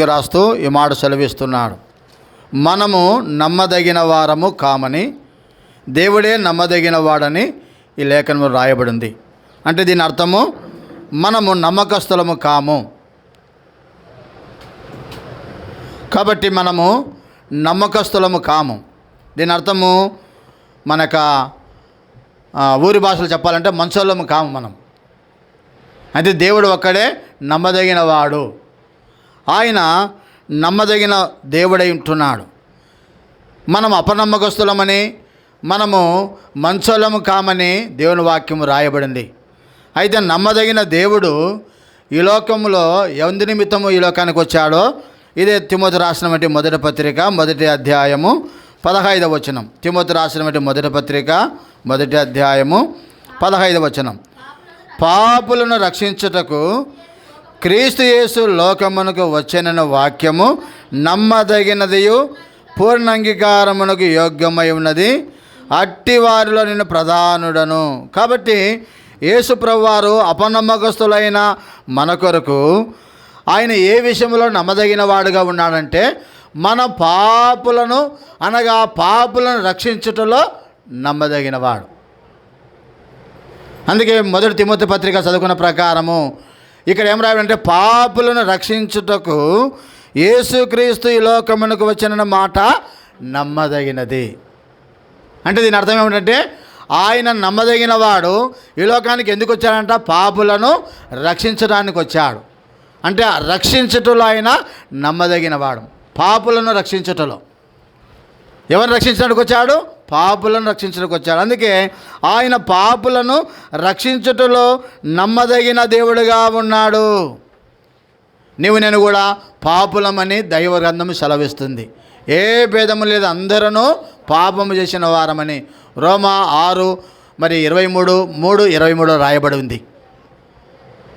రాస్తూ ఈ మాట సెలవిస్తున్నాడు. మనము నమ్మదగిన వారము కామని దేవుడే నమ్మదగిన వాడని ఈ లేఖనము రాయబడింది. అంటే దీని అర్థము మనము నమ్మకస్తులము కాము. కాబట్టి మనము నమ్మకస్తులము కాము. దీని అర్థము మనక యొక్క ఊరి భాషలో చెప్పాలంటే మంచోళ్ళము కాము మనం. అయితే దేవుడు ఒక్కడే నమ్మదగిన వాడు. ఆయన నమ్మదగిన దేవుడై ఉంటున్నాడు. మనం అపనమ్మకస్తులమని మనము మంచోళము కామని దేవుని వాక్యం రాయబడింది. అయితే నమ్మదగిన దేవుడు ఈ లోకంలో ఎందు నిమిత్తము ఈ లోకానికి వచ్చాడో ఇదే తిమోతి రాసినటువంటి మొదటి పత్రిక మొదటి అధ్యాయము పదహైదవ వచనం. తిమోతి రాసినటువంటి మొదటి పత్రిక మొదటి అధ్యాయము పదహైదవ వచనం. పాపులను రక్షించుటకు క్రీస్తు యేసు లోకమునకు వచ్చిన వాక్యము నమ్మదగినదియు పూర్ణ అంగీకారమునకు యోగ్యమై ఉన్నది. అట్టి వారిలో నేను ప్రధానుడను. కాబట్టి యేసు ప్రభువారు అపనమ్మకస్తులైన మన కొరకు ఆయన ఏ విషయంలో నమ్మదగిన వాడుగా ఉన్నాడంటే మన పాపులను అనగా పాపులను రక్షించుటలో నమ్మదగినవాడు. అందుకే మొదటి తిమ్మతి పత్రిక చదువుకున్న ప్రకారము ఇక్కడ ఏం రాయాలంటే పాపులను రక్షించుటకు యేసుక్రీస్తు ఈ లోకమునకు వచ్చిన మాట నమ్మదగినది. అంటే దీని అర్థం ఏమిటంటే ఆయన నమ్మదగిన వాడు ఈ లోకానికి ఎందుకు వచ్చాడంట? పాపులను రక్షించడానికి వచ్చాడు. అంటే ఆ రక్షించుటలో ఆయన నమ్మదగిన వాడు పాపులను రక్షించుటలో. ఎవరిని రక్షించడానికి వచ్చాడు? పాపులను రక్షించడానికి వచ్చాడు. అందుకే ఆయన పాపులను రక్షించుటలో నమ్మదగిన దేవుడుగా ఉన్నాడు. నీవు నేను కూడా పాపులమని దైవ గ్రంథము సెలవిస్తుంది. ఏ భేదము లేదు. అందరూ పాపము చేసిన వారమని రోమా ఆరు మరి ఇరవై మూడు మూడు ఇరవై మూడు రాయబడి ఉంది.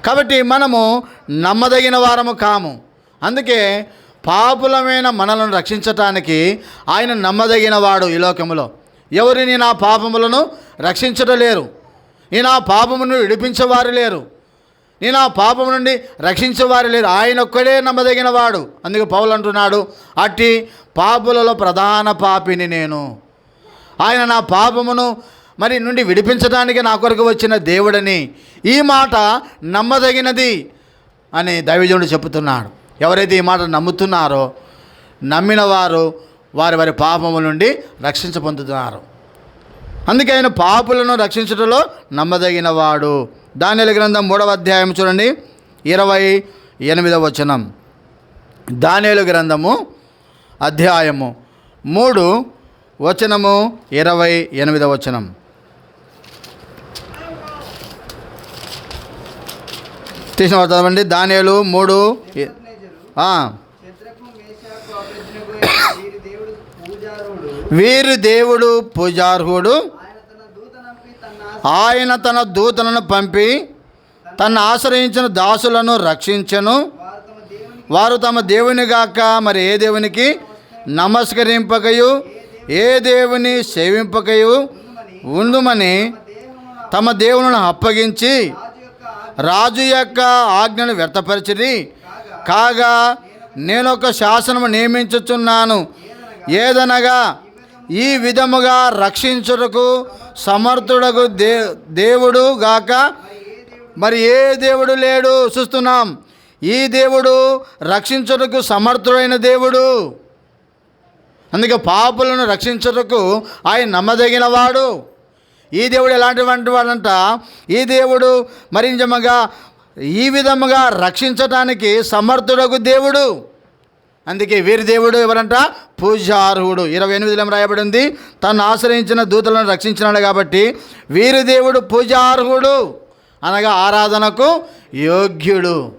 కాబట్టి మనము నమ్మదగిన వారము కాము. అందుకే పాపులమైన మనలను రక్షించటానికి ఆయన నమ్మదగిన వాడు ఈ లోకములో. ఎవరిని నా పాపములను రక్షించటలేరు ఈ నా పాపమును విడిపించేవారు లేరు. నేను ఆ పాపం నుండి రక్షించేవారు లేరు. ఆయన ఒక్కడే నమ్మదగిన వాడు. అందుకే పౌలు అంటున్నాడు అట్టి పాపులలో ప్రధాన పాపిని నేను. ఆయన నా పాపమును మరి నుండి విడిపించడానికి నా కొరకు వచ్చిన దేవుడని ఈ మాట నమ్మదగినది అని దైవజనుడు చెబుతున్నాడు. ఎవరైతే ఈ మాట నమ్ముతున్నారో నమ్మిన వారు వారి వారి పాపముల నుండి రక్షించ పొందుతున్నారు. అందుకే ఆయన పాపులను రక్షించడంలో నమ్మదగిన వాడు. దానిల గ్రంథం మూడవ అధ్యాయం చూడండి. ఇరవై ఎనిమిదవ వచనం. దానిలు గ్రంథము అధ్యాయము మూడు వచనము ఇరవై ఎనిమిదవ వచనం. తీసిన చదవండి. దానిలు మూడు వీరి దేవుడు పూజార్హుడు. ఆయన తన దూతలను పంపి తను ఆశ్రయించిన దాసులను రక్షించను. వారు తమ దేవుని గాక మరి ఏ దేవునికి? నమస్కరింపకయు. ఏ దేవుని సేవింపకయు? ఉండుమని తమ దేవుని అప్పగించి రాజు యొక్క రాజు యొక్క ఆజ్ఞను వ్యర్థపరిచిరి. కాగా నేను ఒక శాసనము నియమించుచున్నాను. ఏదనగా ఈ విధముగా రక్షించుటకు సమర్థుడకు దే దేవుడు గాక మరి ఏ దేవుడు లేడు చూస్తున్నాం. ఈ దేవుడు రక్షించుటకు సమర్థుడైన దేవుడు. అందుకే పాపులను రక్షించుటకు ఆయన నమ్మదగిన వాడు ఈ దేవుడు ఎలాంటివంటి వాడంట ఈ దేవుడు మరించమగా ఈ విధముగా రక్షించటానికి సమర్థుడకు దేవుడు. అందుకే వీరి దేవుడు ఎవరంట? పూజార్హుడు. ఇరవై ఎనిమిదిలో రాయబడింది. తను ఆశ్రయించిన దూతలను రక్షించినాడు కాబట్టి వీరి దేవుడు పూజార్హుడు. అనగా ఆరాధనకు యోగ్యుడు.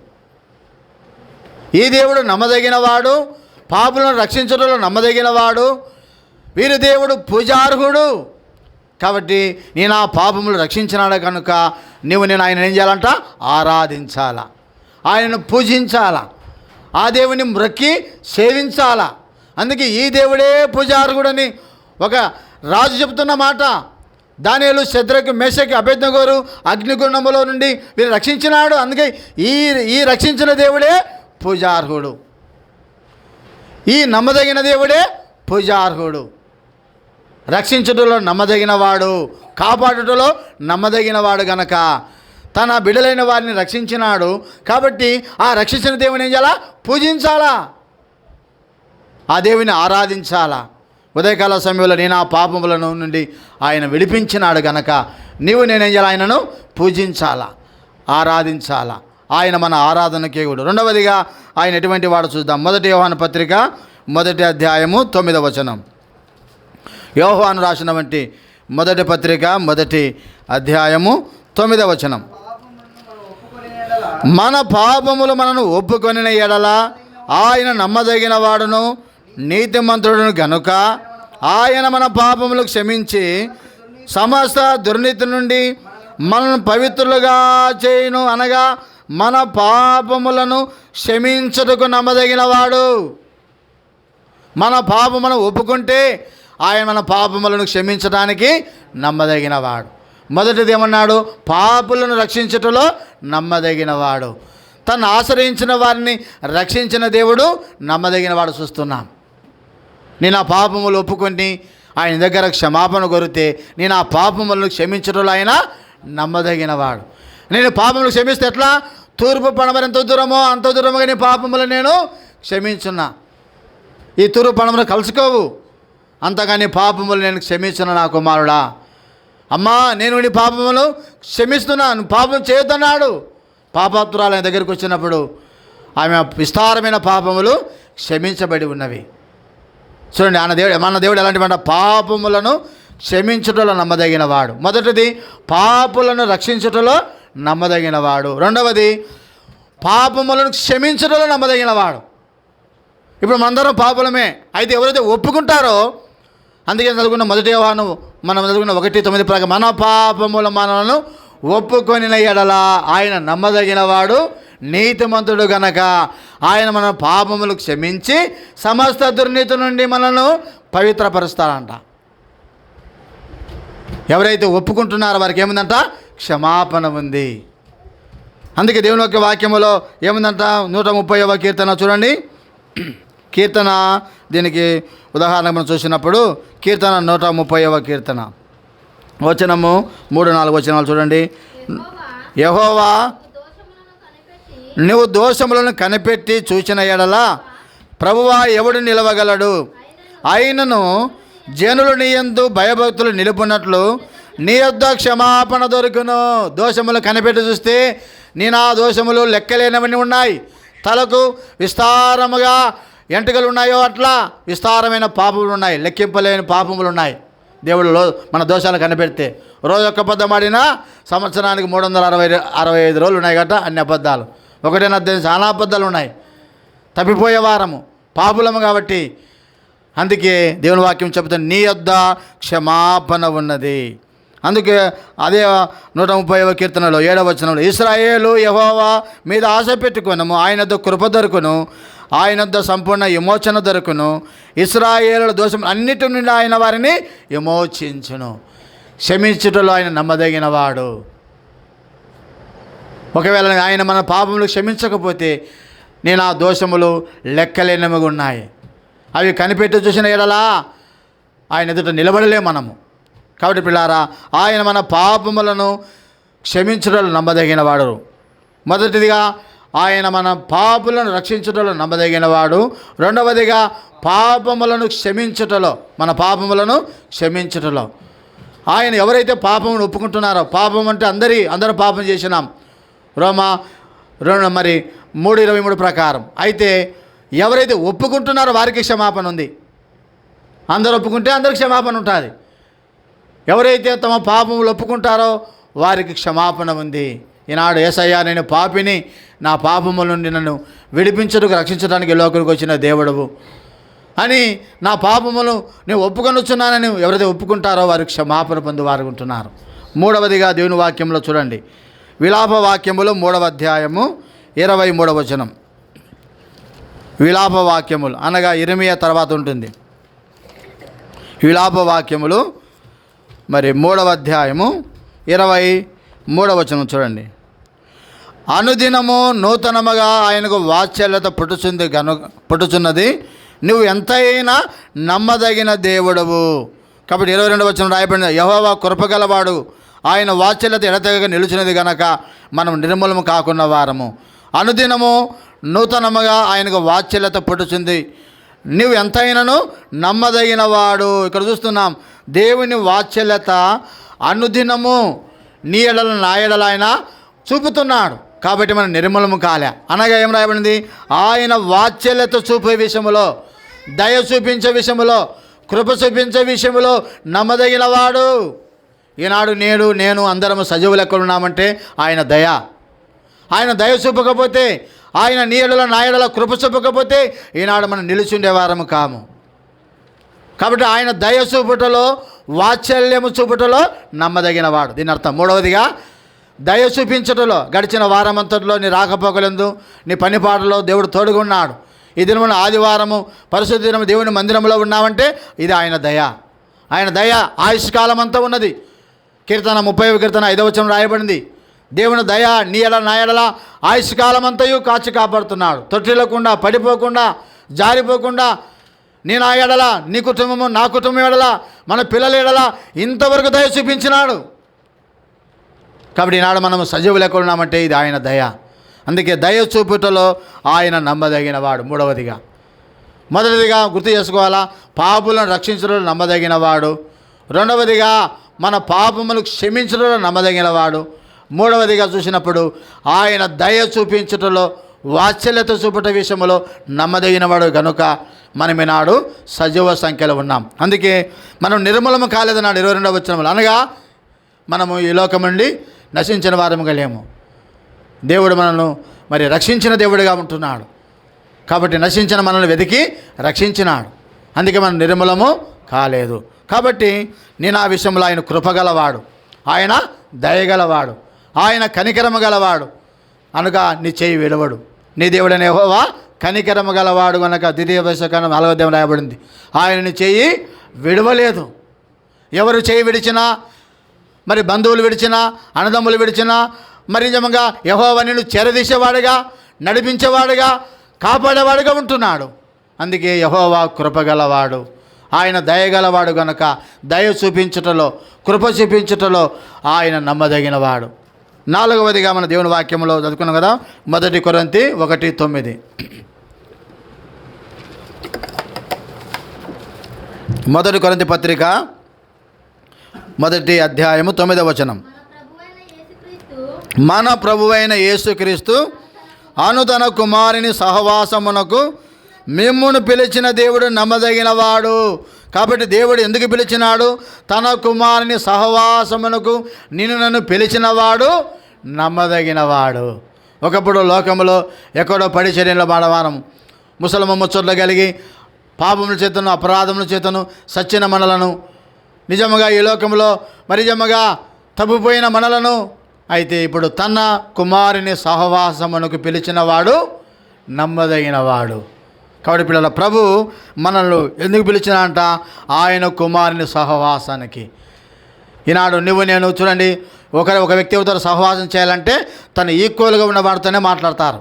ఈ దేవుడు నమ్మదగినవాడు. పాపులను రక్షించడంలో నమ్మదగినవాడు. వీరి దేవుడు పూజార్హుడు. కాబట్టి నేను ఆ పాపములు రక్షించినాడు కనుక నువ్వు నేను ఆయన ఏం చేయాలంట? ఆరాధించాలా. ఆయనను పూజించాలా. ఆ దేవుని మ్రొక్కి సేవించాలా. అందుకే ఈ దేవుడే పూజార్హుడని ఒక రాజు చెబుతున్న మాట. దానిలు శత్రుకి మేషకి అభ్యర్థగోరు అగ్నిగుండములో నుండి వీరు రక్షించినాడు. అందుకే ఈ ఈ రక్షించిన దేవుడే పూజార్హుడు. ఈ నమ్మదగిన దేవుడే పూజార్హుడు. రక్షించుటలో నమ్మదగినవాడు కాపాడుటలో నమ్మదగినవాడు గనక తన బిడలైన వారిని రక్షించినాడు కాబట్టి ఆ రక్షించిన దేవుని ఏం చేయాలా? పూజించాలా? ఆ దేవుని ఆరాధించాలా? ఉదయకాల సమయంలో నేను ఆ పాపములను నుండి ఆయన విడిపించినాడు గనక నీవు నేనేం చేయాలి? ఆయనను పూజించాలా? ఆరాధించాలా? ఆయన మన ఆరాధనకే కూడా. రెండవదిగా ఆయన ఎటువంటి వాడు చూద్దాం. మొదటి వ్యవహాన పత్రిక మొదటి అధ్యాయము తొమ్మిదవ వచనం. యోహాను రాసిన వంటి మొదటి పత్రిక మొదటి అధ్యాయము తొమ్మిదవ వచనం. మన పాపములు మనను ఒప్పుకొనిన ఎడల ఆయన నమ్మదగిన వాడును నీతిమంతుడును గనుక ఆయన మన పాపములు క్షమించి సమస్త దుర్నీతి నుండి మనను పవిత్రులుగా చేయను అనగా మన పాపములను క్షమించుటకు నమ్మదగిన వాడు. మన పాపమును ఒప్పుకుంటే ఆయన మన పాపములను క్షమించడానికి నమ్మదగినవాడు. మొదటిది ఏమన్నాడు? పాపులను రక్షించటంలో నమ్మదగినవాడు. తను ఆశ్రయించిన వారిని రక్షించిన దేవుడు నమ్మదగినవాడు చూస్తున్నాం. నేను ఆ పాపములు ఒప్పుకొని ఆయన దగ్గర క్షమాపణ కొరితే నేను ఆ పాపములను క్షమించడంలో ఆయన నమ్మదగినవాడు. నేను పాపములు క్షమిస్తే ఎట్లా? తూర్పు పడమర ఎంత దూరమో అంత దూరముగా నీ పాపములు నేను క్షమించున్నా. ఈ తూర్పు పడమర కలుసుకోవు. అంతగాని పాపములు నేను క్షమించిన నా కుమారుడా. అమ్మా నేను నీ పాపములు క్షమిస్తున్నాను. పాపం చేయొద్దన్నాడు పాపాత్తురాలు ఆయన దగ్గరికి వచ్చినప్పుడు ఆమె విస్తారమైన పాపములు క్షమించబడి ఉన్నవి. చూడండి ఆయన దేవుడు మన దేవుడు ఎలాంటి పాపములను క్షమించుటలో నమ్మదగిన వాడు. మొదటిది పాపులను రక్షించుటలో నమ్మదగిన వాడు. రెండవది పాపములను క్షమించటంలో నమ్మదగిన వాడు. ఇప్పుడు మనందరం పాపులమే. అయితే ఎవరైతే ఒప్పుకుంటారో అందుకే చదువుకున్న మొదటి వాను మనం చదువుకున్న ఒకటి తొమ్మిది ప్రకారం మన పాపముల మనలను ఒప్పుకొనిన ఎడల ఆయన నమ్మదగిన వాడు నీతిమంతుడు గనక. ఆయన మన పాపములు క్షమించి సమస్త దుర్నీతి నుండి మనను పవిత్రపరుస్తారంట ఎవరైతే ఒప్పుకుంటున్నారో వారికి ఏముందంట? క్షమాపణ ఉంది. అందుకే దేవుని యొక్క వాక్యములో ఏముందంట? నూట ముప్పై కీర్తన చూడండి. కీర్తన. దీనికి ఉదాహరణ మనం చూసినప్పుడు కీర్తన నూట ముప్పైవ కీర్తన. వచనము మూడు నాలుగు వచనాలు చూడండి. యహోవా నువ్వు దోషములను కనిపెట్టి చూచిన ఎడల ప్రభువా ఎవడు నిలవగలడు? అయినను జనులు నీయందు భయభక్తులు నిలుపున్నట్లు నీ యొద్ద క్షమాపణ దొరుకును. దోషములు కనిపెట్టి చూస్తే నీ నా దోషములు లెక్కలేనవన్నీ ఉన్నాయి. తలకు విస్తారముగా ఎంటుకలు ఉన్నాయో అట్లా విస్తారమైన పాపములు ఉన్నాయి లెక్కింపలేని పాపములు ఉన్నాయి దేవుడు మన దోషాలు కనిపెడితే. రోజు ఒక్క అబద్ధం ఆడినా సంవత్సరానికి మూడు వందల అరవై అరవై ఐదు రోజులు ఉన్నాయి గట్ట అన్ని అబద్ధాలు. ఒకటే అర్థం చాలా అబద్ధాలు ఉన్నాయి. తప్పిపోయే వారము. పాపులము కాబట్టి అందుకే దేవుని వాక్యం చెబుతుంది నీ యొద్ద క్షమాపణ ఉన్నది. అందుకే అదే నూట ముప్పై కీర్తనలో ఏడవ వచనంలో ఇస్రాయేలు యహోవా మీద ఆశ పెట్టుకున్నాము ఆయనతో కృప దొరుకును. ఆయన సంపూర్ణ విమోచన దొరుకును. ఇస్రాయేలు దోషం అన్నిటి నుండి ఆయన వారిని విమోచించును. క్షమించుటలో ఆయన నమ్మదగిన వాడు. ఒకవేళ ఆయన మన పాపములు క్షమించకపోతే నేను ఆ దోషములు లెక్కలేనివిగా ఉన్నాయి. అవి కనిపెట్టి చూసిన ఎడలా ఆయన ఎదుట నిలబడలే మనము. కాబట్టి పిల్లారా ఆయన మన పాపములను క్షమించడం నమ్మదగిన వాడు. మొదటిదిగా ఆయన మన పాపులను రక్షించడంలో నమ్మదగిన వాడు. రెండవదిగా పాపములను క్షమించుటలో మన పాపములను క్షమించుటలో. ఆయన ఎవరైతే పాపమును ఒప్పుకుంటున్నారో పాపం అంటే అందరి అందరూ పాపం చేసినాం. రోమా రెండు మరి మూడు ఇరవై మూడు ప్రకారం. అయితే ఎవరైతే ఒప్పుకుంటున్నారో వారికి క్షమాపణ ఉంది. అందరూ ఒప్పుకుంటే అందరికి క్షమాపణ ఉంటుంది. ఎవరైతే తమ పాపములు ఒప్పుకుంటారో వారికి క్షమాపణ ఉంది. ఈనాడు ఏసయ్యా నేను పాపిని నా పాపముల నుండి నన్ను విడిపించడానికి రక్షించడానికి ఈ వచ్చిన దేవుడవు. అని నా పాపములు నేను ఒప్పుకొనుచున్నానని ఎవరైతే ఒప్పుకుంటారో వారు క్షమాపణ పొందువారు ఉంటున్నారు మూడవదిగా దేవుని వాక్యంలో చూడండి. విలాప వాక్యములు మూడవ అధ్యాయము ఇరవై మూడవ వచనం. విలాప వాక్యములు అనగా ఇరమియ తర్వాత ఉంటుంది. విలాప వాక్యములు మరి మూడవ అధ్యాయము ఇరవై మూడవ వచనం చూడండి. అనుదినము నూతనముగా ఆయనకు వాత్సల్యత పుట్టుచుంది గను పుట్టుచున్నది. నువ్వు ఎంతైనా నమ్మదగిన దేవుడవు. కాబట్టి ఇరవై రెండు వచ్చిన రాయబడిన యహోవా కృపగలవాడు. ఆయన వాత్సల్యత ఎడతెగక నిలిచినది గనక మనం నిర్మూలము కాకున్న వారము. అనుదినము నూతనముగా ఆయనకు వాత్సల్యత పుట్టుచుంది. నువ్వు ఎంతైనాను నమ్మదగిన వాడు. ఇక్కడ చూస్తున్నాం. దేవుని వాత్సల్యత అనుదినము నీ ఎడల నా ఎడల ఆయన చూపుతున్నాడు. కాబట్టి మనం నిర్మలము కాలే. అనగా ఏం రాయబడింది? ఆయన వాత్సల్యత చూపే విషయంలో దయ చూపించే విషయములో కృప చూపించే విషయంలో నమ్మదగిన వాడు. ఈనాడు నేడు నేను అందరము సజీవులు లెక్కలు ఉన్నామంటే ఆయన దయ. ఆయన దయ చూపకపోతే ఆయన నీడల నాయడల కృప చూపకపోతే ఈనాడు మనం నిలుచుండేవారము కాము. కాబట్టి ఆయన దయ చూపుటలో వాత్సల్యము చూపుటలో నమ్మదగినవాడు దీని అర్థం మూడవదిగా దయ చూపించటలో గడిచిన వారమంతటిలో నీ రాకపోకలందు నీ పనిపాటలో దేవుడు తోడుగున్నాడు. ఈ దినమున ఆదివారము పరిశుద్ధ దినము దేవుని మందిరంలో ఉన్నామంటే ఇది ఆయన దయ. ఆయన దయ ఆయుష్కాలం అంతా ఉన్నది. కీర్తన ముప్పై కీర్తన ఐదవచనం రాయబడింది. దేవుని దయ నీ ఎడ నా ఎడల ఆయుష్కాలం అంతయు కాచి కాపాడుతున్నాడు. తొట్టిల్లకుండా పడిపోకుండా జారిపోకుండా నీ నా ఎడల నీ కుటుంబము నా కుటుంబం ఎడల మన పిల్లల ఎడల ఇంతవరకు దయ చూపించినాడు. కాబట్టి ఈనాడు మనం సజీవులు ఎక్కడ ఉన్నామంటే ఇది ఆయన దయ. అందుకే దయ చూపుటలో ఆయన నమ్మదగినవాడు మూడవదిగా. మొదటిదిగా గుర్తు చేసుకోవాలా పాపులను రక్షించడంలో నమ్మదగినవాడు రెండవదిగా మన పాపములు క్షమించడంలో నమ్మదగినవాడు మూడవదిగా చూసినప్పుడు ఆయన దయ చూపించుటలో వాత్సల్యత చూపుట విషయంలో నమ్మదగినవాడు కనుక మనం ఈనాడు సజీవ సంఖ్యలో ఉన్నాం. అందుకే మనం నిర్మూలము కాలేదన్నాడు ఇరవై రెండవ వచ్చినములు అనగా మనము ఈ లోకం నుండి నశించిన వారముగా లేము. దేవుడు మనల్ని మరి రక్షించిన దేవుడిగా ఉంటున్నాడు. కాబట్టి నశించిన మనల్ని వెతికి రక్షించినాడు. అందుకే మనం నిర్మూలము కాలేదు. కాబట్టి నేను ఆ విషయంలో ఆయన కృపగలవాడు. ఆయన దయగలవాడు. ఆయన కనికరము గలవాడు. అనగా నీ చేయి విడవడు నీ దేవుడనే హోవా కనికరము గలవాడు కనుక ద్వితీయ దశకం నాలుగో దేవుడు రాయబడింది. ఆయన నీ చేయి విడవలేదు. ఎవరు చేయి విడిచినా మరి బంధువులు విడిచినా అన్నదమ్ములు విడిచినా మరి నిజంగా యహోవ నిన్ను చెరదీసేవాడుగా నడిపించేవాడుగా కాపాడేవాడుగా ఉంటున్నాడు. అందుకే యహోవా కృపగలవాడు. ఆయన దయగలవాడు గనక దయ చూపించుటలో కృప చూపించుటలో ఆయన నమ్మదగినవాడు. నాలుగవదిగా మన దేవుని వాక్యంలో చదువుకున్నాం కదా మొదటి కొరంతి ఒకటి తొమ్మిది. మొదటి కొరంతి పత్రిక మొదటి అధ్యాయము తొమ్మిదవ వచనం. మన ప్రభువైన యేసుక్రీస్తు అనుదన కుమారుని సహవాసమునకు మిమ్మును పిలిచిన దేవుడు నమ్మదగినవాడు. కాబట్టి దేవుడు ఎందుకు పిలిచినాడు? తన కుమారుని సహవాసమునకు నిన్ను నన్ను పిలిచినవాడు నమ్మదగినవాడు. ఒకప్పుడు లోకంలో ఎక్కడో పడి చర్యల బాడవారం ముసలమ్మ ముచ్చట్లు కలిగి పాపముల చేతను అపరాధముల చేతను సచ్చిన మనలను నిజముగా ఈ లోకంలో మరిజముగా తప్పుపోయిన తప్పిపోయిన మనలను అయితే ఇప్పుడు తన కుమారుని సహవాసమునకు పిలిచినవాడు నమ్మదగినవాడు. కాబట్టి పిల్లల ప్రభు మనల్ని ఎందుకు పిలిచినంట ఆయన కుమారుని సహవాసానికి. ఈనాడు నువ్వు నేను చూడండి ఒకరి ఒక వ్యక్తి వ్యక్తితో సహవాసం చేయాలంటే తను ఈక్వల్గా ఉన్న వారితోనే మాట్లాడతారు.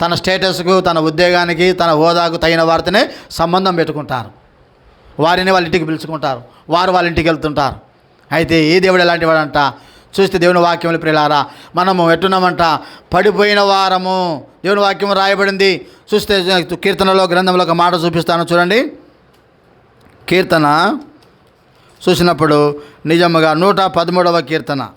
తన స్టేటస్కు తన ఉద్యోగానికి తన హోదాకు తగిన వారితోనే సంబంధం పెట్టుకుంటారు. వారిని వాళ్ళ ఇంటికి పిలుచుకుంటారు. వారు వాళ్ళ ఇంటికి వెళ్తుంటారు. అయితే ఏ దేవుడు ఎలాంటి వాడంట? చూస్తే దేవుని వాక్యములు ప్రిలారా మనము ఎట్టున్నామంట? పడిపోయిన వారము. దేవుని వాక్యం రాయబడింది. చూస్తే కీర్తనలో గ్రంథంలో ఒక మాట చూపిస్తాను చూడండి. కీర్తన చూసినప్పుడు నిజముగా నూట పదమూడవ కీర్తన.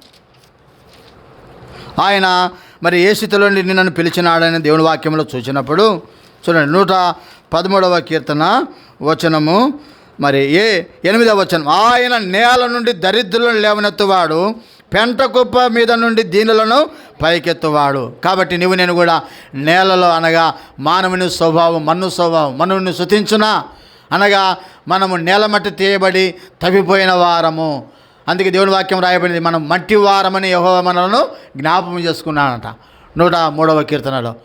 ఆయన మరి ఏ స్థితిలో నిన్ను నన్ను పిలిచినాడని దేవుని వాక్యంలో చూసినప్పుడు చూడండి నూట పదమూడవ కీర్తన వచనము మరి ఏ ఎనిమిదవ వచనం? ఆయన నేల నుండి దరిద్రులను లేవనెత్తువాడు పెంట కుప్ప మీద నుండి దీనులను పైకెత్తువాడు. కాబట్టి నువ్వు నేను కూడా నేలలో అనగా మానవుని స్వభావం మన్ను స్వభావం మనువుని శుతించునా? అనగా మనము నేల మట్టి తీయబడి తప్పిపోయిన వారము. అందుకే దేవుని వాక్యం రాయబడింది మనం మట్టి వారమని యహో మనలను జ్ఞాపకం చేసుకున్నాడంట. నూట మూడవ కీర్తనలో.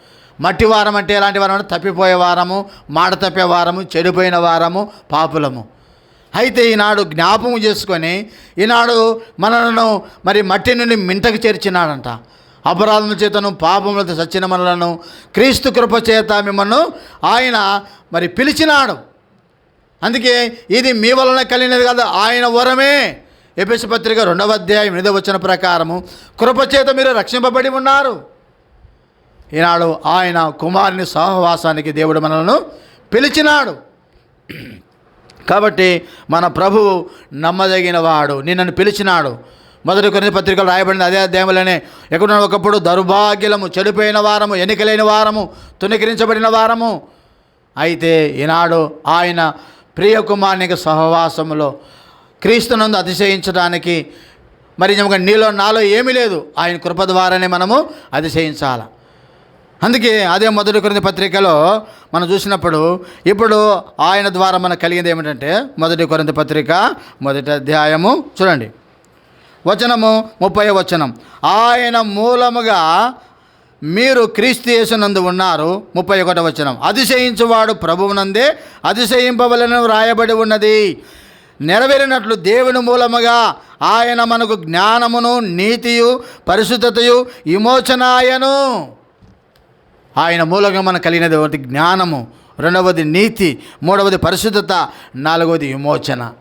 మట్టి వారం అంటే ఎలాంటి వారం అంటే తప్పిపోయే వారము మాట తప్పే వారము చెడిపోయిన వారము పాపులము. అయితే ఈనాడు జ్ఞాపకం చేసుకొని ఈనాడు మనలను మరి మట్టి నుండి మింటకు చేర్చినాడంట. అపరాధముల చేతను పాపములతో సచ్చిన మనలను క్రీస్తు కృప చేత మిమ్మల్ని ఆయన మరి పిలిచినాడు. అందుకే ఇది మీ వలన కలిగినది కాదు ఆయన వరమే. ఎపిసి పత్రిక రెండవ అధ్యాయం ఎనిమిదవ వచ్చిన ప్రకారము కృపచేత మీరు రక్షింపబడి ఉన్నారు. ఈనాడు ఆయన కుమారుని సహవాసానికి దేవుడు మనల్ని పిలిచినాడు. కాబట్టి మన ప్రభువు నమ్మదగిన వాడు నిన్నను పిలిచినాడు. మొదటి కొన్ని పత్రికలు రాయబడిన అదే అధ్యాయంలోనే ఎక్కడ ఒకప్పుడు దౌర్భాగ్యలము చెడిపోయిన వారము ఎన్నికలేని వారము తునికరించబడిన వారము. అయితే ఈనాడు ఆయన ప్రియ కుమారునికి సహవాసములో క్రీస్తునందు అతిశయించడానికి మరి నీలో నాలో ఏమీ లేదు. ఆయన కృప ద్వారానే మనము అతిశయించాలి? అందుకే అదే మొదటి కొరింథీ పత్రికలో మనం చూసినప్పుడు ఇప్పుడు ఆయన ద్వారా మనకు కలిగింది ఏమిటంటే మొదటి కొరింత పత్రిక మొదటి అధ్యాయము. చూడండి. వచనము ముప్పై వచనం. ఆయన మూలముగా మీరు క్రీస్తు యేసునందు ఉన్నారు. ముప్పై ఒకటి వచనం. అతిశయించువాడు ప్రభువునందే అతిశయింపవలను రాయబడి ఉన్నది. నెరవేరినట్లు దేవుని మూలముగా ఆయన మనకు జ్ఞానమును నీతియు పరిశుద్ధతయు విమోచనాయను. ఆయన మూలంగా మనకు కలిగినది ఒకటి జ్ఞానము రెండవది నీతి మూడవది పరిశుద్ధత నాలుగవది విమోచన.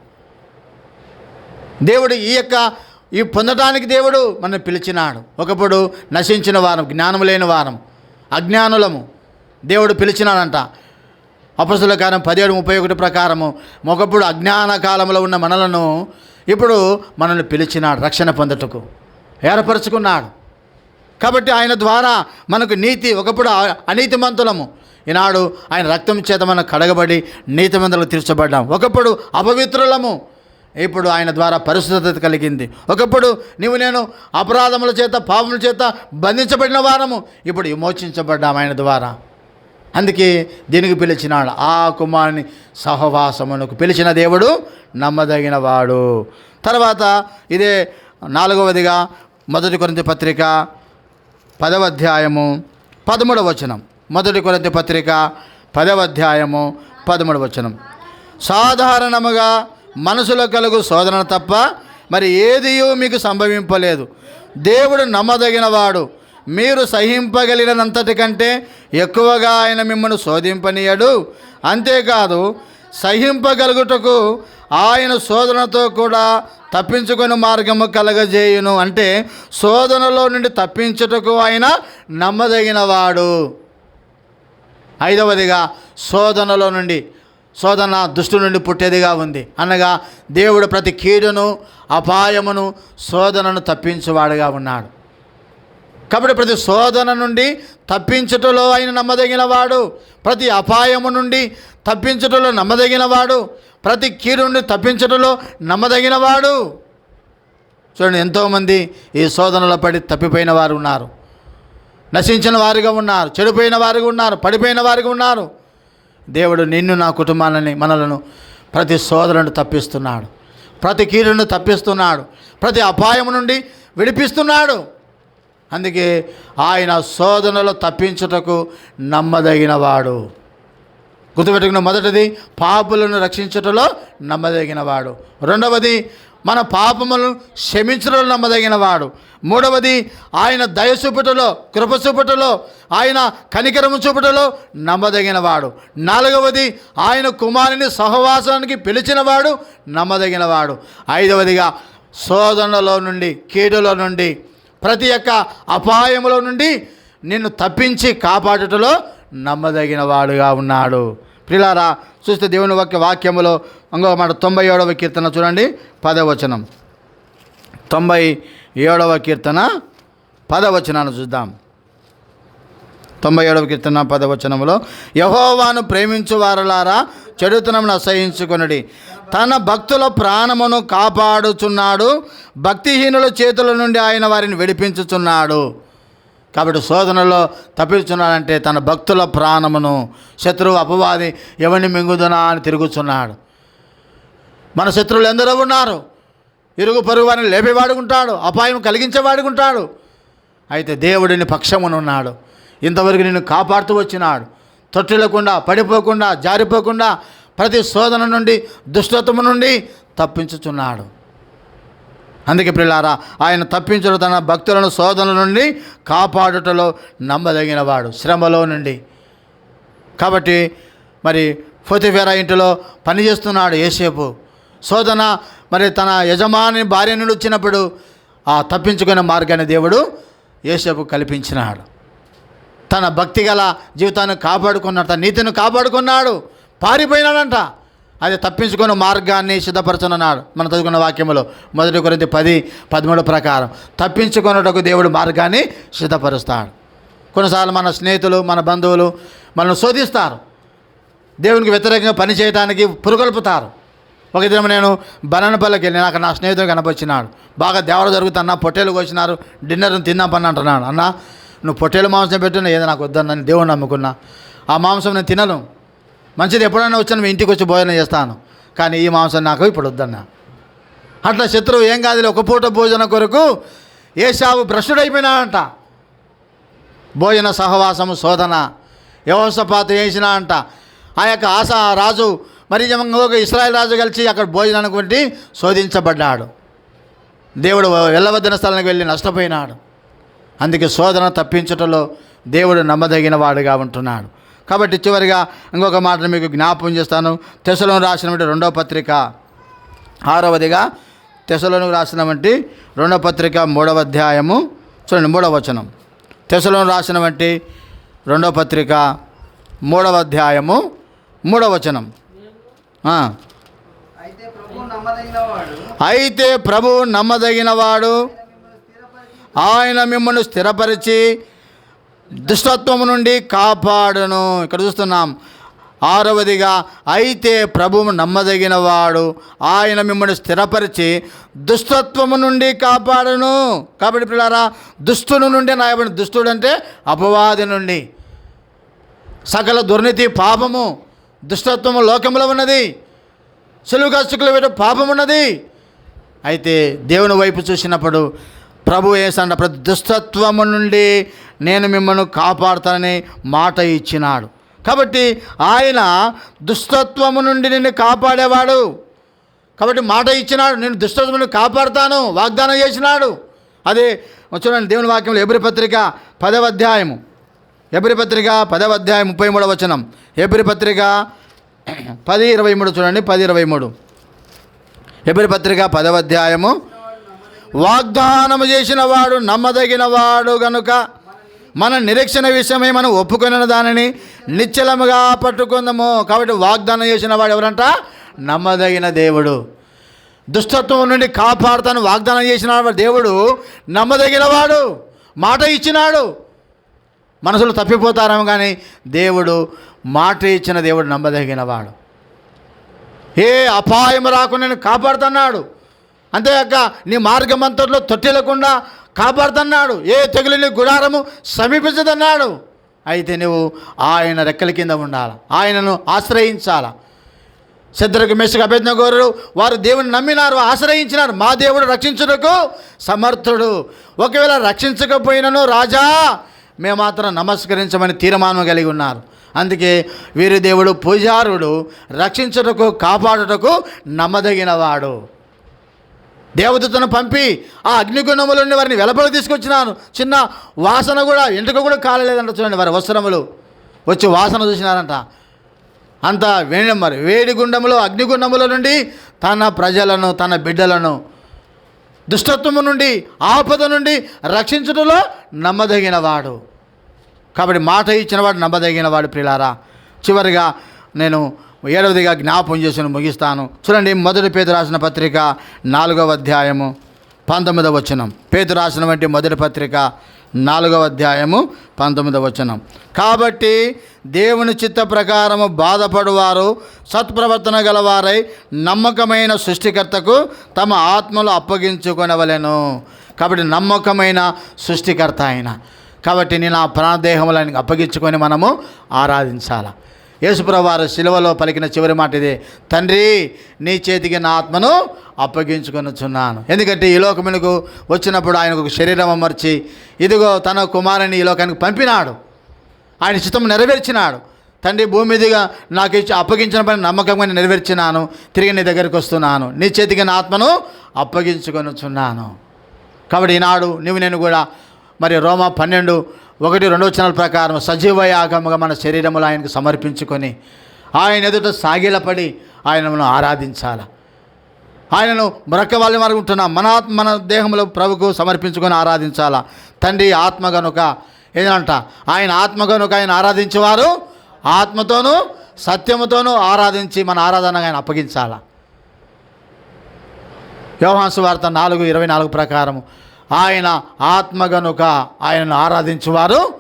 దేవుడు ఈ యొక్క ఈ పొందటానికి దేవుడు మనం పిలిచినాడు. ఒకప్పుడు నశించిన వారం జ్ఞానం లేని వారం అజ్ఞానులము. దేవుడు పిలిచినాడంట. అపసుల కాలం పదిహేడు ముప్పై ఒకటి ప్రకారము ఒకప్పుడు అజ్ఞాన కాలంలో ఉన్న మనలను ఇప్పుడు మనల్ని పిలిచినాడు రక్షణ పొందటకు. ఏర్పరచుకున్నాడు. కాబట్టి ఆయన ద్వారా మనకు నీతి ఒకప్పుడు అనీతిమంతులము. ఈనాడు ఆయన రక్తం చేత మనం కడగబడి నీతిమంతులు తీర్చబడ్డాం. ఒకప్పుడు అపవిత్రులము. ఇప్పుడు ఆయన ద్వారా పరిశుద్ధత కలిగింది. ఒకప్పుడు నీవు నేను అపరాధముల చేత పాపముల చేత బంధించబడిన వారము. ఇప్పుడు విమోచించబడ్డాం ఆయన ద్వారా. అందుకే దీనికి పిలిచినాడు ఆ కుమారుని సహవాసమునకు. పిలిచిన దేవుడు నమ్మదగిన వాడు. తర్వాత ఇదే నాలుగవదిగా మొదటి కొరింత పత్రిక పదవ అధ్యాయము పదమూడవ వచనం. మొదటి కొరింథీ పత్రిక పదవ అధ్యాయము పదమూడవ వచనం. సాధారణముగా మనసులో కలుగు శోధన తప్ప మరి ఏదియూ మీకు సంభవింపలేదు. దేవుడు నమ్మదగినవాడు. మీరు సహింపగలిగినంతటి కంటే ఎక్కువగా ఆయన మిమ్మల్ని శోధింపనీయడు. అంతేకాదు సహింపగలుగుటకు ఆయన శోధనతో కూడా తప్పించుకొని మార్గము కలగజేయును. అంటే శోధనలో నుండి తప్పించుటకు ఆయన నమ్మదగినవాడు ఐదవదిగా శోధనలో నుండి శోధన దుష్టు నుండి పుట్టేదిగా ఉంది. అనగా దేవుడు ప్రతి కీడును అపాయమును శోధనను తప్పించువాడుగా ఉన్నాడు. కాబట్టి ప్రతి శోధన నుండి తప్పించుటలో ఆయన నమ్మదగినవాడు. ప్రతి అపాయము నుండి తప్పించుటలో నమ్మదగినవాడు. ప్రతి కీడు నుండి తప్పించుటలో నమ్మదగినవాడు. చూడండి ఎంతోమంది ఈ శోధనలో పడి తప్పిపోయిన వారు ఉన్నారు. నశించిన వారిగా ఉన్నారు. చెడిపోయిన వారిగా ఉన్నారు. పడిపోయిన వారిగా ఉన్నారు. దేవుడు నిన్ను నా కుటుంబాలని మనలను ప్రతి శోధనను తప్పిస్తున్నాడు. ప్రతి కీడును తప్పిస్తున్నాడు. ప్రతి అపాయం నుండి విడిపిస్తున్నాడు. అందుకే ఆయన శోధనలో తప్పించుటకు నమ్మదగినవాడు. గుర్తుపెట్టుకున్న మొదటిది పాపులను రక్షించుటలో నమ్మదగినవాడు. రెండవది మన పాపములను క్షమించడంలో నమ్మదగినవాడు. మూడవది ఆయన దయ చూపుటలో కృప చూపుటలో ఆయన కనికరము చూపుటలో నమ్మదగినవాడు. నాలుగవది ఆయన కుమారుని సహవాసానికి పిలిచినవాడు నమ్మదగినవాడు. ఐదవదిగా శోధనలో నుండి కీడులో నుండి ప్రతి ఒక్క అపాయములో నుండి నిన్ను తప్పించి కాపాడుటలో నమ్మదగిన వాడుగా ఉన్నాడు. ప్రిలారా చూస్తే దేవుని ఒక వాక్యములో ఇంకో మాట తొంభై ఏడవ కీర్తన చూడండి పదవచనం. తొంభై ఏడవ కీర్తన పదవచనాన్ని చూద్దాం. తొంభై ఏడవ కీర్తన పదవచనంలో యహోవాను ప్రేమించు వారలారా చెడుతనమును అసహించుకొనుడి తన భక్తుల ప్రాణమును కాపాడుచున్నాడు. భక్తిహీనుల చేతుల నుండి ఆయన వారిని విడిపించుచున్నాడు. కాబట్టి శోధనలో తప్పించున్నాడంటే తన భక్తుల ప్రాణమును శత్రువు అపవాది ఎవరిని మింగుదునా అని తిరుగుచున్నాడు. మన శత్రువులు ఎందరో ఉన్నారు. ఇరుగు పరుగు వారిని లేపేవాడుకుంటాడు అపాయం కలిగించేవాడుకుంటాడు అయితే దేవుడిని పక్షమునున్నాడు. ఇంతవరకు నిన్ను కాపాడుతూ వచ్చినాడు. తొట్టిల్లకుండా పడిపోకుండా జారిపోకుండా ప్రతి శోధన నుండి దుష్టత్వము నుండి తప్పించుచున్నాడు. అందుకే పిల్లారా ఆయన తప్పించడం తన భక్తులను శోధనల నుండి కాపాడుటలో నమ్మదగినవాడు శ్రమలో నుండి. కాబట్టి మరి ఫోతిఫేరా ఇంటిలో పనిచేస్తున్నాడు ఏసేపు శోధన మరి తన యజమాని భార్య నుండి వచ్చినప్పుడు ఆ తప్పించుకునే మార్గాన్ని దేవుడు ఏసేపు కల్పించినాడు. తన భక్తి గల జీవితాన్ని కాపాడుకున్నాడు తన నీతిని కాపాడుకున్నాడు. పారిపోయినాడంట. అది తప్పించుకున్న మార్గాన్ని సిద్ధపరచనున్నాడు మనం చదువుకున్న వాక్యములో. మొదటి కొరింది పది పదమూడు ప్రకారం. తప్పించుకున్నటకు దేవుడు మార్గాన్ని సిద్ధపరుస్తాడు. కొన్నిసార్లు మన స్నేహితులు మన బంధువులు మనల్ని శోధిస్తారు. దేవునికి వ్యతిరేకంగా పని చేయడానికి పురుగొల్పుతారు. ఒక దినం నేను బననపల్లికి వెళ్ళి అక్కడ నా స్నేహితుడు కనపొచ్చినాడు బాగా దేవర జరుగుతున్నా పొట్టేలు కోసినారు డిన్నర్ తిందాం పని అంటున్నాడు. అన్న నువ్వు పొట్టేలు మాంసం పెట్టిన ఏదో నాకు వద్దన్న దేవుడు నమ్ముకున్నా. ఆ మాంసం నేను తినను. మంచిది ఎప్పుడైనా వచ్చాను మీ ఇంటికి వచ్చి భోజనం చేస్తాను. కానీ ఈ మాంసం నాకు ఇప్పుడు వద్దన్నా. అట్లా శత్రువు ఏం కాదు ఒక పూట భోజనం కొరకు ఏ సాగు భ్రష్టుడైపోయినాడంట. భోజన సహవాసము శోధన వ్యవస్థపాత వేసినా అంట ఆ యొక్క ఆశ రాజు మరి ఇంకొక ఇస్రాయల్ రాజు కలిసి అక్కడ భోజనానికి వంటి శోధించబడ్డాడు. దేవుడు వెళ్ళవద్దన స్థలానికి వెళ్ళి నష్టపోయినాడు. అందుకే శోధన తప్పించటంలో దేవుడు నమ్మదగిన వాడుగా ఉంటున్నాడు. కాబట్టి చివరిగా ఇంకొక మాట మీకు జ్ఞాపకం చేస్తాను. తెసలో రాసినటువంటి రెండవ పత్రిక ఆరవదిగా తెసలోను రాసిన వంటి రెండవ పత్రిక మూడవ అధ్యాయము చూడండి మూడవ వచనం. తెసలో రాసిన వంటి రెండవ పత్రిక మూడవ అధ్యాయము మూడవ వచనం. అయితే ప్రభు నమ్మదగినవాడు ఆయన మిమ్మల్ని స్థిరపరిచి దుష్టత్వము నుండి కాపాడును. ఇక్కడ చూస్తున్నాం. ఆరవదిగా అయితే ప్రభువు నమ్మదగినవాడు ఆయన మిమ్మల్ని స్థిరపరిచి దుష్టత్వము నుండి కాపాడును. కాబట్టి పిల్లారా దుష్టుని నుండి నాయబడిన దుష్టుడు అంటే అపవాది నుండి. సకల దుర్నీతి పాపము దుష్టత్వము లోకంలో ఉన్నది. సులువుగా కస్తుకులు పాపం ఉన్నది. అయితే దేవుని వైపు చూసినప్పుడు ప్రభు ఏసండ ప్రతి దుష్టత్వము నుండి నేను మిమ్మల్ని కాపాడుతానని మాట ఇచ్చినాడు. కాబట్టి ఆయన దుష్టత్వము నుండి నిన్ను కాపాడేవాడు. కాబట్టి మాట ఇచ్చినాడు నేను దుష్టత్వం నుండి కాపాడుతాను వాగ్దానం చేసినాడు. అదే చూడండి దేవుని వాక్యంలో ఎబ్రి పత్రిక పదవ అధ్యాయము. ఎబ్రి పత్రిక పదవ అధ్యాయం ముప్పై మూడవ వచనం. ఎబ్రి పత్రిక పది ఇరవై మూడు చూడండి పది ఇరవై మూడు. ఎబ్రి పత్రిక పదవ అధ్యాయము. వాగ్దానము చేసిన వాడు నమ్మదగిన వాడు గనుక మన నిరీక్షణ విషయమై మనం ఒప్పుకొనిన దానిని నిశ్చలముగా పట్టుకుందాము. కాబట్టి వాగ్దానం చేసిన వాడు ఎవరంట? నమ్మదగిన దేవుడు. దుష్టత్వం నుండి కాపాడుతాను వాగ్దానం చేసిన వాడు దేవుడు నమ్మదగినవాడు మాట ఇచ్చినాడు. మనసులు తప్పిపోతారేమో కానీ దేవుడు మాట ఇచ్చిన దేవుడు నమ్మదగినవాడు ఏ అపాయం రాకుండా నేను కాపాడుతున్నాడు. అంతేకాక నీ మార్గమంతట్లో తొట్టిల్లకుండా కాపాడుతున్నాడు. ఏ తెగులని గుడారము సమీపించదన్నాడు. అయితే నువ్వు ఆయన రెక్కల కింద ఉండాలి. ఆయనను ఆశ్రయించాల. శత్రుకు మెస్సుకు అభ్యర్థనగోరు వారు దేవుని నమ్మినారు ఆశ్రయించినారు. మా దేవుడు రక్షించుటకు సమర్థుడు. ఒకవేళ రక్షించకపోయినను రాజా మేము మాత్రం నమస్కరించమని తీర్మానం కలిగి ఉన్నారు. అందుకే వీరి దేవుడు పూజారుడు రక్షించుటకు కాపాడుటకు నమ్మదగినవాడు. దేవదూతను పంపి ఆ అగ్నిగుణముల నుండి వారిని వెలపలకు తీసుకొచ్చినాను. చిన్న వాసన కూడా ఇంటికి కూడా కాలలేదంట చూడండి వారి వస్త్రములు. వచ్చి వాసన చూసినారంట. అంత వేడి మరి వేడి గుండములో అగ్నిగుండముల నుండి తన ప్రజలను తన బిడ్డలను దుష్టత్వము నుండి ఆపద నుండి రక్షించుటలో నమ్మదగినవాడు. కాబట్టి మాట ఇచ్చినవాడు నమ్మదగినవాడు ప్రిలారా. చివరిగా నేను ఏడవదిగా జ్ఞాపం చేసిన ముగిస్తాను. చూడండి మొదటి పేద రాసిన పత్రిక నాలుగవ అధ్యాయము పంతొమ్మిదవ వచనం. పేద రాసిన వంటి మొదటి పత్రిక నాలుగవ అధ్యాయము పంతొమ్మిదవ వచనం. కాబట్టి దేవుని చిత్త ప్రకారము బాధపడువారు సత్ప్రవర్తన గలవారై నమ్మకమైన సృష్టికర్తకు తమ ఆత్మలు అప్పగించుకొనవలెను. కాబట్టి నమ్మకమైన సృష్టికర్త ఆయన. కాబట్టి నేను ఆ ప్రాణదేహములను అప్పగించుకొని మనము ఆరాధించాలి? యేసుప్రవారు శిలువలో పలికిన చివరి మాట ఇది. తండ్రి నీ చేతికి నా ఆత్మను అప్పగించుకొనుచున్నాను. ఎందుకంటే ఈ లోకమునకు వచ్చినప్పుడు ఆయనకు ఒక శరీరం అమర్చి ఇదిగో తన కుమారుని ఈ లోకానికి పంపినాడు. ఆయన చిత్తం నెరవేర్చినాడు. తండ్రి భూమి మీదుగా నాకు ఇచ్చి అప్పగించిన పని నమ్మకంగా నెరవేర్చినాను. తిరిగి నీ దగ్గరికి వస్తున్నాను. నీ చేతికి నా ఆత్మను అప్పగించుకొనుచున్నాను. కాబట్టి ఈనాడు నువ్వు నేను కూడా మరి రోమా పన్నెండు ఒకటి రెండవ వచనాల ప్రకారం సజీవ యాగముగా మన శరీరములు ఆయనకు సమర్పించుకొని ఆయన ఎదుట సాగిలపడి ఆయనను ఆరాధించాల. ఆయనను మరొక వాళ్ళ వరకు మన ఆత్మ మన దేహంలో ప్రభుకు సమర్పించుకొని ఆరాధించాలా. తండ్రి ఆత్మ గనుక ఏదంట? ఆయన ఆత్మ గనుక ఆయన ఆరాధించేవారు ఆత్మతోనూ సత్యముతోనూ ఆరాధించి మన ఆరాధన ఆయన అప్పగించాలా. యోహాసు వార్త నాలుగు ఇరవై నాలుగు ప్రకారము ఆయన ఆత్మ గనుక ఆయనను ఆరాధించువారు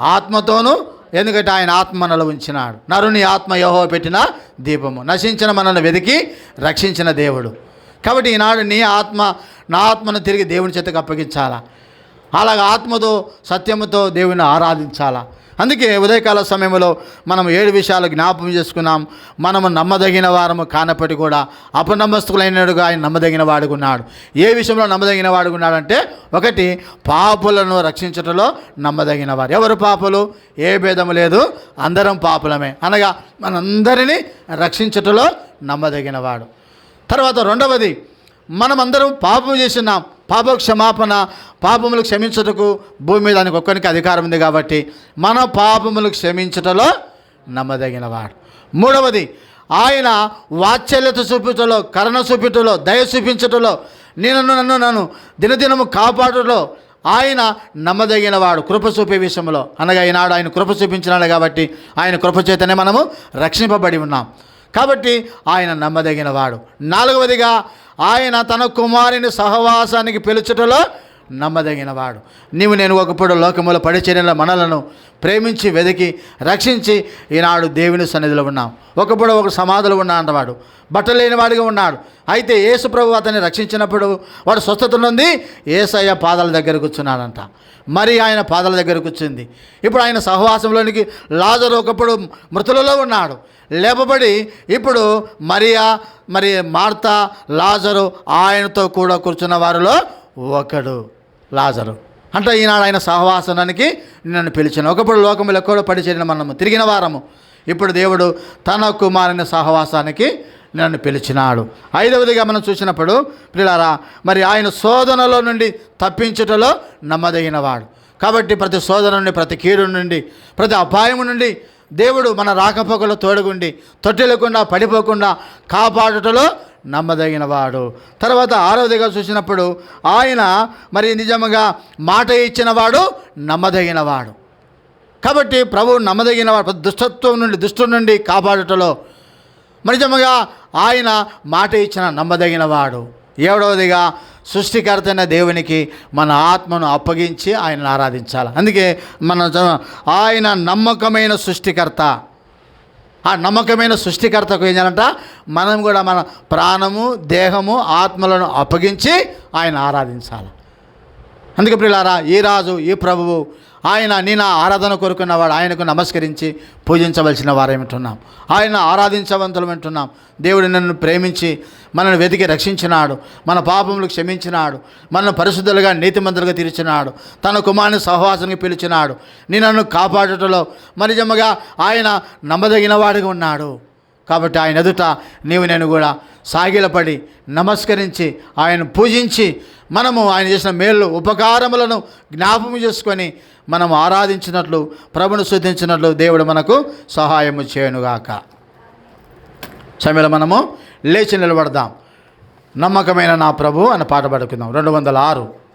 ఆత్మతోనూ ఎందుకంటే ఆయన ఆత్మ మనలో ఉంచినాడు. నరుని ఆత్మ యహో పెట్టిన దీపము. నశించిన మనల్ని వెతికి రక్షించిన దేవుడు. కాబట్టి ఈనాడు నీ ఆత్మ నా ఆత్మను తిరిగి దేవుని చేతకు అప్పగించాలా? అలాగ ఆత్మతో సత్యముతో దేవుని ఆరాధించాలా? అందుకే ఉదయకాల సమయంలో మనం ఏడు విషయాలు జ్ఞాపకం చేసుకున్నాం. మనము నమ్మదగిన వారము కానప్పటి కూడా అపనమ్మస్తులైనడుగా ఆయన నమ్మదగిన వాడుకున్నాడు ఏ విషయంలో నమ్మదగిన వాడుకున్నాడంటే ఒకటి పాపులను రక్షించటంలో నమ్మదగిన వారు. ఎవరు పాపులు? ఏ భేదము లేదు. అందరం పాపులమే. అనగా మనందరినీ రక్షించటంలో నమ్మదగిన వాడు. తర్వాత రెండవది మనమందరం పాపం చేస్తున్నాం. పాప క్షమాపణ పాపములు క్షమించుటకు భూమి మీద దానికి ఒక్కరికి అధికారం ఉంది కాబట్టి మన పాపములు క్షమించుటలో నమ్మదగినవాడు. మూడవది ఆయన వాత్సల్యత చూపించటలో కరుణ చూపించటలో దయ చూపించుటలో నేను నన్ను నన్ను దినదినము కాపాడులో ఆయన నమ్మదగినవాడు కృప చూపే విషయంలో. అనగా ఈనాడు ఆయన కృప చూపించినాడు కాబట్టి ఆయన కృప చేతనే మనము రక్షింపబడి ఉన్నాం. కాబట్టి ఆయన నమ్మదగినవాడు. నాలుగవదిగా ఆయన తన కుమారుని సహవాసానికి పిలుచుటలో నమ్మదగినవాడు. నీవు నేను ఒకప్పుడు లోకములో పడిచేరిన మనలను ప్రేమించి వెతికి రక్షించి ఈనాడు దేవుని సన్నిధిలో ఉన్నాం. ఒకప్పుడు ఒక సమాధులు ఉన్నా అన్నవాడు బట్టలు లేని వాడిగా ఉన్నాడు. అయితే యేసు ప్రభు అతన్ని రక్షించినప్పుడు వాడు స్వస్థత నుండి ఏసయ్య పాదాల దగ్గర కూర్చున్నాడంట. మరి ఆయన పాదాల దగ్గర కూర్చుంది. ఇప్పుడు ఆయన సహవాసంలోనికి లాజరు ఒకప్పుడు మృతులలో ఉన్నాడు. లేపబడి ఇప్పుడు మరియా మరి మార్తా లాజరు ఆయనతో కూడా కూర్చున్న వారిలో ఒకడు లాజరు. అంటే ఈనాడు ఆయన సహవాసనానికి నన్ను పిలిచిన. ఒకప్పుడు లోకములో కూడా పడి చేరిన మనము తిరిగిన వారము. ఇప్పుడు దేవుడు తన కుమారుని సహవాసానికి నన్ను పిలిచినాడు. ఐదవదిగా మనం చూసినప్పుడు పిల్లారా మరి ఆయన శోధనలో నుండి తప్పించుటలో నమ్మదగినవాడు కాబట్టి ప్రతి శోధన నుండి ప్రతి కీడు నుండి ప్రతి అపాయం నుండి దేవుడు మన రాకపోకలు తోడుగుండి తొట్టెలకుండా పడిపోకుండా కాపాడుటలో నమ్మదగినవాడు. తర్వాత ఆరవదిగా చూసినప్పుడు ఆయన మరి నిజముగా మాట ఇచ్చినవాడు నమ్మదగినవాడు. కాబట్టి ప్రభువు నమ్మదగినవాడు దుష్టత్వం నుండి దుష్టు నుండి కాపాడటంలో నిజముగా ఆయన మాట ఇచ్చిన నమ్మదగినవాడు. ఏడవదిగా సృష్టికర్త అయిన దేవునికి మన ఆత్మను అప్పగించి ఆయన ఆరాధించాలి. అందుకే మన ఆయన నమ్మకమైన సృష్టికర్త. ఆ నమ్మకమైన సృష్టికర్తకు ఏం చేయాలంట? మనం కూడా మన ప్రాణము దేహము ఆత్మలను అప్పగించి ఆయన ఆరాధించాలి. అందుకే ప్రియులారా ఈ రాజు ఈ ప్రభువు ఆయన నేను ఆరాధన ఆరాధన కోరుకున్నవాడు ఆయనకు నమస్కరించి పూజించవలసిన వారేమిటున్నాం? ఆయన ఆరాధించవంతులమంటున్నాం దేవుడు నన్ను ప్రేమించి మనల్ని వెతికి రక్షించినాడు. మన పాపములు క్షమించినాడు. మనల్ని పరిశుద్ధులుగా నీతిమంతులుగా తీర్చినాడు. తన కుమారుని సహవాసానికి పిలిచినాడు. నీ నన్ను కాపాడటంలో మరిజమ్మగా ఆయన నమ్మదగిన వాడిగా ఉన్నాడు. కాబట్టి ఆయన ఎదుట నీవు నేను కూడా సాగిలపడి నమస్కరించి ఆయన పూజించి మనము ఆయన చేసిన మేళ్ళు ఉపకారములను జ్ఞాపకం చేసుకొని మనం ఆరాధించినట్లు ప్రభును శుద్ధించినట్లు దేవుడు మనకు సహాయము చేయనుగాక. సమయంలో మనము లేచి నిలబడదాం. నమ్మకమైన నా ప్రభు అని పాట పడుకుందాం. రెండు వందల ఆరు.